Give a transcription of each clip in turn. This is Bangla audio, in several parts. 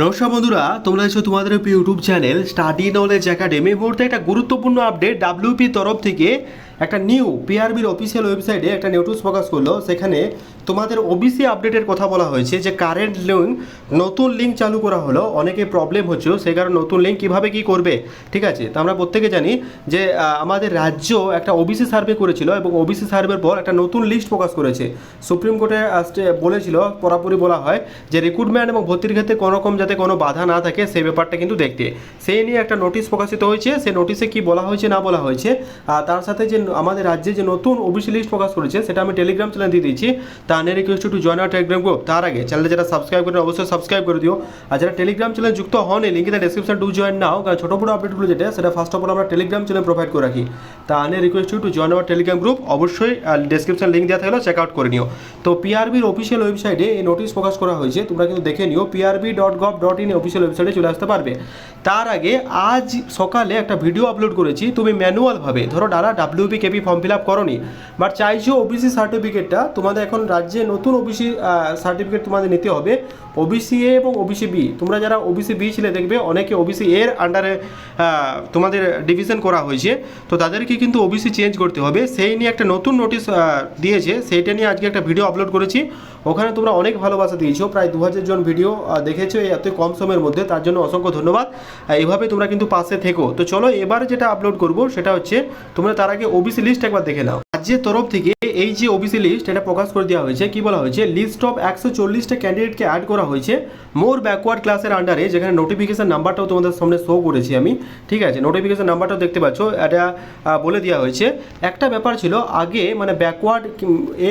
নমস্কার বন্ধুরা, তোমরা এসো তোমাদের YouTube channel study knowledge academy মুহূর্তে একটা গুরুত্বপূর্ণ আপডেট ডাব্লিউপি তরফ থেকে একটা নিউ পিআরবির অফিসিয়াল ওয়েবসাইটে একটা নোটিশ প্রকাশ করল, সেখানে তোমাদের ওবিসি আপডেটের কথা বলা হয়েছে যে কারেন্ট লিঙ্ক নতুন লিঙ্ক চালু করা হলো, অনেকে প্রবলেম হচ্ছে সেই কারণে নতুন লিঙ্ক কীভাবে কী করবে, ঠিক আছে? তো আমরা প্রত্যেকে জানি যে আমাদের রাজ্য একটা ওবিসি সার্ভে করেছিল এবং ওবিসি সার্ভের পর একটা নতুন লিস্ট প্রকাশ করেছে। সুপ্রিম কোর্টে আসতে বলেছিল পুরোপুরি বলা হয় যে রিক্রুটমেন্ট এবং ভর্তির ক্ষেত্রে কোনো রকম যাতে কোনো বাধা না থাকে সেই ব্যাপারটা কিন্তু দেখতে। সেই নিয়ে একটা নোটিশ প্রকাশিত হয়েছে, সেই নোটিশে কি বলা হয়েছে না বলা হয়েছে তার সাথে যে আমাদের রাজ্যে যে নতুন ওবিসি লিস্ট প্রকাশ করেছে, সেটা আমি টেলিগ্রাম চ্যানেল দিয়ে দিচ্ছি তা আনে request to join our Telegram group তার আগে চ্যানেলে যারা সাবস্ক্রাইব করেন, অবশ্যই সাবস্ক্রাইব করে দিও। আর যারা টেলিগ্রাম চ্যানেল যুক্ত হন এই লিঙ্কে ডেসক্রিপশন টু জয়েন নাও কারণ ছোটো বড়ো আপডেটগুলো যেটা, সেটা ফার্স্ট অফ অল আমরা টেলিগ্রাম চ্যানেল প্রোভাইড করে রাখি। তা আনে request to join our Telegram group অবশ্যই ডেসক্রিপশন লিঙ্ক দেওয়া থাকলে চেক আউট করে নিও। তো পিআরবির অফিসিয়াল ওয়েবসাইটে এই নোটিশ প্রকাশ করা হয়েছে, তোমরা কিন্তু দেখে নিও। P R B dot gov dot in official ওয়েবসাইটে চলে আসতে পারবে। তার আগে আজ সকালে একটা ভিডিও আপলোড করেছি, তুমি ম্যানুয়ালভাবে ধরো যারা W B K P form fill up করনি। বাট চাইছো ওবিসি সার্টিফিকেটটা তোমাদের এখন রাজ্যে নতুন ওবিসি সার্টিফিকেট তোমাদের নিতে হবে। ওবিসি এ এবং ওবিসি বি তোমরা যারা ওবিসি বি ছিলে দেখবে অনেকে ওবিসি এর আন্ডারে তোমাদের ডিভিশন করা হয়েছে। তো তাদেরকে কিন্তু ওবিসি চেঞ্জ করতে হবে। সেই নিয়ে একটা নতুন নোটিশ দিয়েছে। সেইটা নিয়ে আজকে একটা ভিডিও আপলোড করেছি। ওখানে তোমরা অনেক ভালোবাসা দিয়েছ। প্রায় দু হাজার জন ভিডিও দেখেছ এই এত কম সময়ের মধ্যে। তার জন্য অসংখ্য ধন্যবাদ। আহ, এইভাবে তোমরা কিন্তু পাশে থেকো। তো চলো এবার যেটা আপলোড করব সেটা হচ্ছে তোমরা তার আগে ওবিসি লিস্ট একবার দেখে নাও। রাজ্যের তরফ থেকে এই যে ওবিসি লিস্ট এটা প্রকাশ করে দেওয়া হয়েছে। কি বলা হয়েছে? লিস্ট অফ একশো চল্লিশটা ক্যান্ডিডেটকে অ্যাড করা হয়েছে। মোর ব্যাকওয়ার্ড ক্লাসের আন্ডারে যেখানে নোটিফিকেশন নাম্বারটাও তোমাদের সামনে শো করেছি আমি। ঠিক আছে? নোটিফিকেশন নাম্বারটাও দেখতে পাচ্ছ। এটা বলে দেওয়া হয়েছে। একটা ব্যাপার ছিল, আগে মানে ব্যাকওয়ার্ড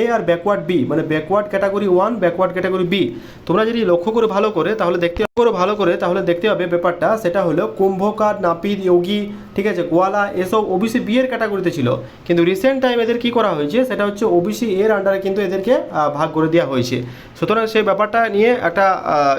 এ আর ব্যাকওয়ার্ড বি মানে backward category one backward category B তোমরা যদি লক্ষ্য করে ভালো করে, তাহলে দেখতে, করে ভালো করে, তাহলে দেখতে হবে ব্যাপারটা। সেটা হলো কুম্ভকার, নাপিত, যোগী, ঠিক আছে? গোয়ালা, এসব ওবিসি বি এর ক্যাটাগরিতে ছিল। কিন্তু রিসেন্ট টাইম এদের কি করা হয়েছে, সেটা হচ্ছে ওবিসি এর আন্ডারে কিন্তু এদেরকে ভাগ করে দেওয়া হয়েছে। সুতরাং সেই ব্যাপারটা নিয়ে একটা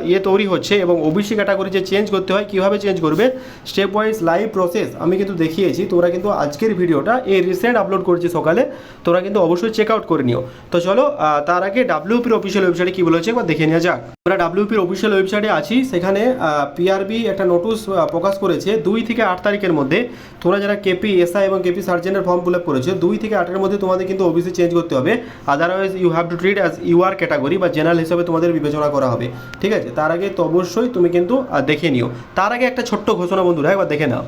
ইয়ে তৈরি হচ্ছে এবং ওবিসি ক্যাটাগরি যে চেঞ্জ করতে হয়, কীভাবে চেঞ্জ করবে স্টেপ ওয়াইজ লাইভ প্রসেস আমি কিন্তু দেখিয়েছি। তোমরা কিন্তু আজকের ভিডিওটা এই রিসেন্ট আপলোড করেছি সকালে তোমরা কিন্তু অবশ্যই চেক আউট করে নিও। তো চলো তার আগে ডাব্লিউপির অফিসিয়াল ওয়েবসাইটে কী বলেছে একবার দেখে নেওয়া যাক। আমরা ডাব্লিউপির অফিসিয়াল ওয়েবসাইটে আছি, সেখানে পিআরবি একটা নোটিশ প্রকাশ করেছে দুই থেকে আট তারিখের মধ্যে। তোমরা যারা কেপি এসআই এবং কেপি সার্জেন্টের ফর্ম ফিল আপ করেছে, দুই থেকে আটের মধ্যে তোমাদের কিন্তু ওবিসি চেঞ্জ করতে হবে। Otherwise you have to treat as U R category বা জেনারেল হিসাবে তোমাদের বিবেচনা করা হবে। ঠিক আছে? তার আগে তো অবশ্যই তুমি কিন্তু দেখে নিও। তার আগে একটা ছোট্ট ঘোষণা বন্ধুরা, একবার দেখে নাও।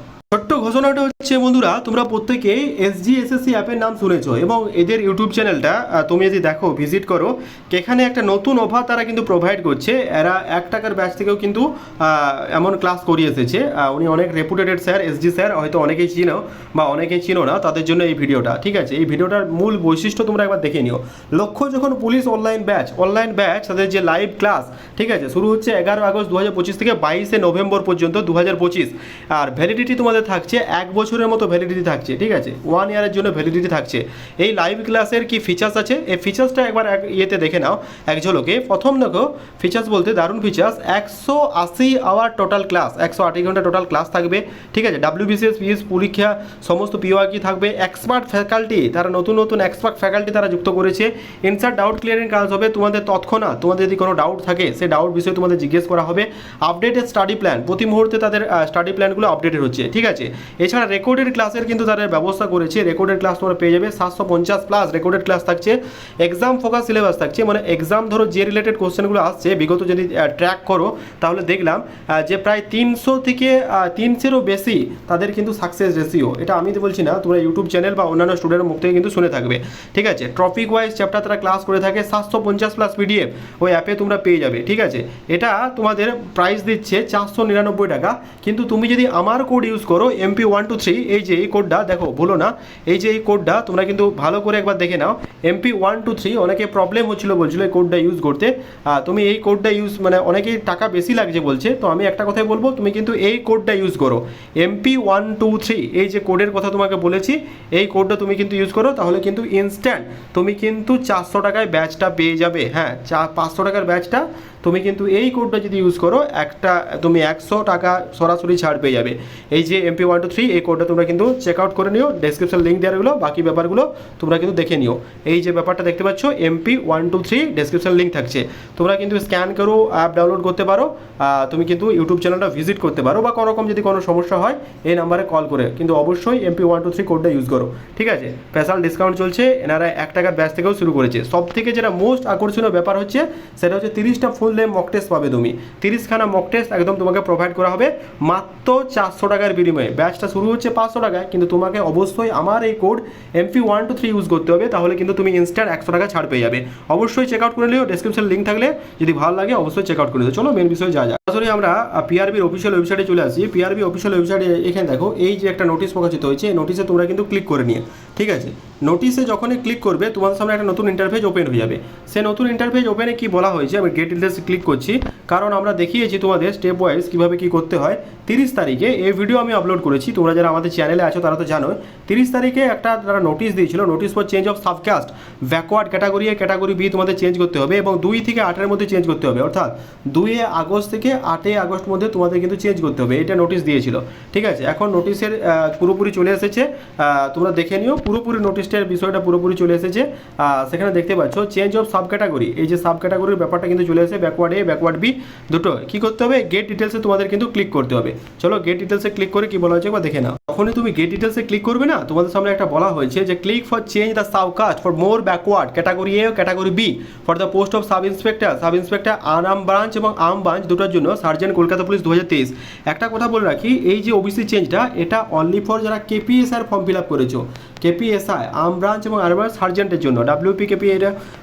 ঘোষণাটা হচ্ছে, বন্ধুরা, তোমরা প্রত্যেকে এসজি এসএসসি অ্যাপের নাম শুনেছো এবং এদের ইউটিউব চ্যানেলটা তুমি যদি দেখো, ভিজিট করো এখানে একটা নতুন অফার তারা কিন্তু প্রোভাইড করছে। এরা এক টাকার ব্যাচ থেকেও কিন্তু এমন ক্লাস করিয়ে এসেছে। উনি অনেক রেপুটেটেড স্যার এসজি স্যার হয়তো অনেকেই চিনো বা অনেকেই চিনো না তাদের জন্য এই ভিডিওটা, ঠিক আছে? এই ভিডিওটার মূল বৈশিষ্ট্য তোমরা একবার দেখে নিও। লক্ষ্য, যখন police online batch online batch তাদের যে লাইভ ক্লাস ঠিক আছে? শুরু হচ্ছে এগারো আগস্ট দু হাজার পঁচিশ থেকে বাইশে নভেম্বর পর্যন্ত দু হাজার পঁচিশ। আর ভ্যালিডিটি তোমাদের থাকছে এক বছরের মতো ভ্যালিডিটি থাকছে, ঠিক আছে? ওয়ান ইয়ারের জন্য ভ্যালিডিটি থাকছে। এই লাইভ ক্লাসের কি ফিচার্স আছে? এই ফিচার্সটা একবার এক ইয়েতে দেখে নাও। এক ঝলকে। প্রথম দেখো ফিচার্স বলতে দারুণ ফিচার্স একশো আশি আওয়ার টোটাল ক্লাস একশো আশি ঘণ্টা টোটাল ক্লাস থাকবে, ঠিক আছে? ডাব্লিউবিসিএস পিএস পরীক্ষা, সমস্ত পিওয়াকি থাকবে। এক্সপার্ট ফ্যাকাল্টি তারা নতুন নতুন এক্সপার্ট ফ্যাকাল্টি তারা যুক্ত করেছে। ইনসার ডাউট ক্লিয়ারিং কাজ হবে। তোমাদের তৎক্ষণাৎ, তোমাদের যদি কোনো ডাউট থাকে, সেই ডাউট বিষয়ে তোমাদের জিজ্ঞেস করা হবে। আপডেটেড স্টাডি প্ল্যান প্রতি মুহূর্তে তাদের স্টাডি প্ল্যানগুলো আপডেটেড হচ্ছে, ঠিক আছে? এছাড়া রেকর্ডেড ক্লাসের কিন্তু তারা ব্যবস্থা করেছে। রেকর্ডেড ক্লাস তোমরা পেয়ে যাবে সাতশো পঞ্চাশ প্লাস রেকর্ডেড ক্লাস থাকছে। এক্সাম ফোকাস সিলেবাস থাকছে। মানে এক্সাম ধরো যে রিলেটেড কোশ্চেনগুলো আসছে, বিগত যদি ট্র্যাক করো, তাহলে দেখলাম যে প্রায় তিনশো থেকে তিনশোরও বেশি তাদের কিন্তু সাকসেস রেশিও এটা আমি তো বলছি না, তোমরা ইউটিউব চ্যানেল বা অন্যান্য স্টুডেন্টের মুখ থেকে কিন্তু শুনে থাকবে। ঠিক আছে? টপিক ওয়াইজ চ্যাপ্টার তারা ক্লাস করে থাকে, সাতশো পঞ্চাশ প্লাস পিডিএফ ওই অ্যাপে তোমরা পেয়ে যাবে। ঠিক আছে? এটা তোমাদের প্রাইস দিচ্ছে চারশো নিরানব্বই টাকা। কিন্তু তুমি যদি আমার কোড ইউজ করো এমপি ওয়ান টু থ্রি এই যে এই কোডটা দেখো, ভুলো না। এই যে এই কোডটা তোমরা কিন্তু ভালো করে একবার দেখে নাও। এমপি ওয়ান টু থ্রি অনেকে প্রবলেম হচ্ছিল, বলছিল এই কোডটা ইউজ করতে। তুমি এই কোডটা ইউজ মানে অনেকেই টাকা বেশি লাগছে বলছে। তো আমি একটা কথাই বলব, তুমি কিন্তু এই কোডটা ইউজ করো। এমপি ওয়ান টু থ্রি এই যে কোডের কথা তোমাকে বলেছি, এই কোডটা তুমি কিন্তু ইউজ করো, তাহলে কিন্তু ইনস্ট্যান্ট তুমি কিন্তু চারশো টাকায় ব্যাচটা পেয়ে যাবে। হ্যাঁ চা, পাঁচশো টাকার ব্যাচটা তুমি কিন্তু এই কোডটা যদি ইউজ করো, একটা, তুমি একশো টাকা সরাসরি ছাড় পেয়ে যাবে। এই যে এমপি ওয়ান টু থ্রি এই কোডটা তোমরা কিন্তু চেক আউট করে নিও ডেসক্রিপশন লিঙ্ক দেওয়া রইল, বাকি ব্যাপারগুলো তোমরা কিন্তু দেখে নিও। এই যে ব্যাপারটা দেখতে পাচ্ছ MP one two three description link থাকছে। তোমরা কিন্তু স্ক্যান করো অ্যাপ ডাউনলোড করতে পারো তুমি কিন্তু ইউটিউব চ্যানেলটা ভিজিট করতে পারো, বা কোনো রকম যদি কোনো সমস্যা হয়, এই নাম্বারে কল করে। কিন্তু অবশ্যই এমপি ওয়ান টু থ্রি কোডটা ইউজ করো। ঠিক আছে? স্পেশাল ডিসকাউন্ট চলছে, এনারা এক টাকার ব্যাচ থেকেও শুরু করেছে। সব থেকে যেটা মোস্ট আকর্ষণীয় ব্যাপার হচ্ছে, সেটা হচ্ছে তিরিশটা ফুল নেম মক টেস্ট পাবে তুমি। তিরিশখানা মক টেস্ট একদম তোমাকে প্রোভাইড করা হবে। মাত্র চারশো টাকার বিনিময়ে। ব্যাচটা শুরু হচ্ছে পাঁচশো টাকায়, কিন্তু তোমাকে অবশ্যই আমার এই code MP one two three use করতে হবে, তাহলে কিন্তু তুমি ইনস্ট্যান্ট একশো টাকা ছাড় পেয়ে যাবে। অবশ্যই চেক আউট করে নিও ডেসক্রিপশন লিঙ্ক থাকলে। যদি ভালো লাগে, অবশ্যই চেক আউট করে নিও। চলো মেন বিষয়ে যা যা। সরাসরি আমরা পিআরবির অফিসিয়াল ওয়েবসাইটে চলে আসি পিআরবি অফিসিয়াল ওয়েবসাইটে এখানে দেখো, এই যে একটা নোটিশ প্রকাশিত হয়েছে, এই নোটিশে তোমরা কিন্তু ক্লিক করে নিয়ে ঠিক আছে? নোটিশে যখনই ক্লিক করবে, তোমাদের সামনে একটা নতুন ইন্টারফেস ওপেন হয়ে যাবে। সে নতুন ইন্টারফেস ওপেনে কি বলা হয়েছে? আমি গেট ডিটেলস ক্লিক করছি। কারণ আমরা দেখিয়েছি তোমাদের স্টেপ ওয়াইজ কীভাবে কী করতে হয়। তিরিশ তারিখে এই ভিডিও আমি আপলোড করেছি। তোমরা যারা আমাদের চ্যানেলে আছো, তারা তো জানো তিরিশ তারিখে একটা তারা নোটিশ দিয়েছিল। Notice for change of subcaste backward category A category B তোমাদের চেঞ্জ করতে হবে এবং দুই থেকে আটের মধ্যে চেঞ্জ করতে হবে। অর্থাৎ দুই আগস্ট থেকে আটই আগস্ট মধ্যে তোমাদের কিন্তু চেঞ্জ করতে হবে। এটা নোটিশ দিয়েছিল। ঠিক আছে? এখন নোটিশের পুরোপুরি চলে এসেছে। তোমরা দেখে নিও। পুরোপুরি নোটিশটার বিষয়টা পুরোপুরি চলে এসেছে। সেখানে দেখতে পাচ্ছ চেঞ্জ অফ সাব ক্যাটাগরি এই যে সাব ক্যাটাগরির ব্যাপারটা কিন্তু চলে এসেছে ব্যাকওয়ার্ড এ ব্যাকওয়ার্ড বি দুটো। কি করতে হবে? গেট ডিটেলসে তোমাদের কিন্তু ক্লিক করতে হবে। চলো গেট ডিটেলসে ক্লিক করে কি বলা হয়েছে একবার দেখে নাও। যখনই তুমি গেট ডিটেলসে ক্লিক করবে না, তোমাদের সামনে একটা বলা হয়েছে যে click for change the subcaste for more backward category A category B for the post of sub inspector sub inspector Anam branch এবং আম ব্রাঞ্চ দুটোর জন্য সার্জেন্ট কলকাতা পুলিশ দু হাজার তেইশ। একটা কথা বলে রাখি, এই যে ওবিসি চেঞ্জটা এটা অনলি ফর যারা কেপিএসআর ফর্ম ফিল আপ করেছ। কেপিএসআই আর্ম ব্রাঞ্চ এবং আর্মার সার্জেন্টের জন্য। ডাব্লিউপি কেপি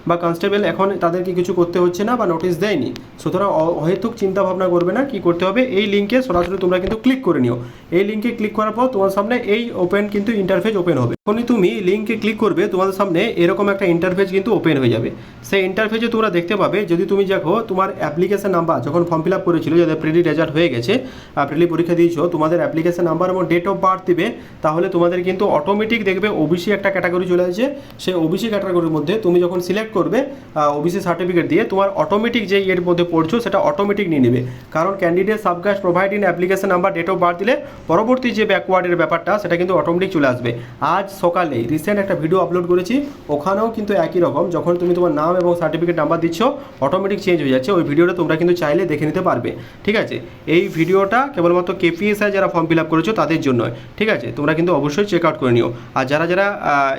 বা কনস্টেবল এখন তাদেরকে কিছু করতে হচ্ছে না বা নোটিশ দেয়নি। সুতরাং অহেতুক চিন্তা ভাবনা করবে না কি করতে হবে। এই লিঙ্কে সরাসরি তোমরা কিন্তু ক্লিক করে নিও। এই লিঙ্কে ক্লিক করার পর তোমার সামনে এই ওপেন কিন্তু ইন্টারফেস ওপেন হবে। যখনই তুমি লিঙ্কে ক্লিক করবে, তোমাদের সামনে এরকম একটা ইন্টারফেস কিন্তু ওপেন হয়ে যাবে। সেই ইন্টারফেসে তোমরা দেখতে পাবে, যদি তুমি দেখো তোমার অ্যাপ্লিকেশন নাম্বার যখন ফর্ম ফিল আপ করেছিল, যাদের প্রিলি রেজাল্ট হয়ে গেছে প্রিলি পরীক্ষা দিয়েছ, তোমাদের অ্যাপ্লিকেশন নাম্বার এবং ডেট অফ বার্থ দিবে, তাহলে তোমাদের কিন্তু অটোমেটিক দেখবে ওবিসি একটা ক্যাটাগরি চলে আসছে। সেই ওবিসি ক্যাটাগরির মধ্যে তুমি যখন সিলেক্ট করবে ওবিসি সার্টিফিকেট দিয়ে তোমার অটোমেটিক যে এর মধ্যে পড়ছো, সেটা অটোমেটিক নিয়ে নেবে। কারণ candidate subcaste provide in application number date of birth দিলে পরবর্তী যে ব্যাকওয়ার্ডের ব্যাপারটা, সেটা কিন্তু অটোমেটিক চলে আসবে। আজ সকালে রিসেন্ট একটা ভিডিও আপলোড করেছি, ওখানেও কিন্তু একই রকম, যখন তুমি তোমার নাম এবং সার্টিফিকেট নাম্বার দিচ্ছ অটোমেটিক চেঞ্জ হয়ে যাচ্ছে, ওই ভিডিওটা তোমরা কিন্তু চাইলে দেখে নিতে পারবে। ঠিক আছে? এই ভিডিওটা কেবলমাত্র কেপিএসআই যারা ফর্ম ফিল আপ করেছ, তাদের জন্য। ঠিক আছে? তোমরা কিন্তু অবশ্যই চেক আউট করে নিও। আর যারা যারা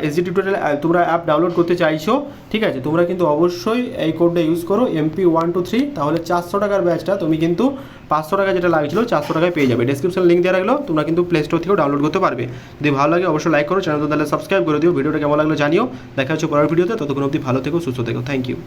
এসডি টিউটোরিয়াল তোমরা অ্যাপ ডাউনলোড করতে চাইছো ঠিক আছে? তোমরা কিন্তু অবশ্যই এই কোডটা ইউজ করো এমপি ওয়ান টু থ্রি তাহলে চারশো টাকার ব্যাচটা তুমি কিন্তু পাঁচশো টাকা যেটা লাগছিল চারশো টাকায় পেয়ে যাবে। ডিসক্রিপশন লিঙ্ক দেওয়া রাখল তোমরা কিন্তু প্লে স্টোর থেকেও ডাউনলোড করতে পারবে। যদি ভালো লাগে অবশ্যই লাইক করো চ্যানেল তাহলে সাবস্ক্রাইব করে দিও, ভিডিওটা কেমন লাগল জানিও। দেখা হচ্ছে পরের ভিডিওতে ততক্ষণ অবধি ভালো থেকো, সুস্থ থেকো থ্যাংক ইউ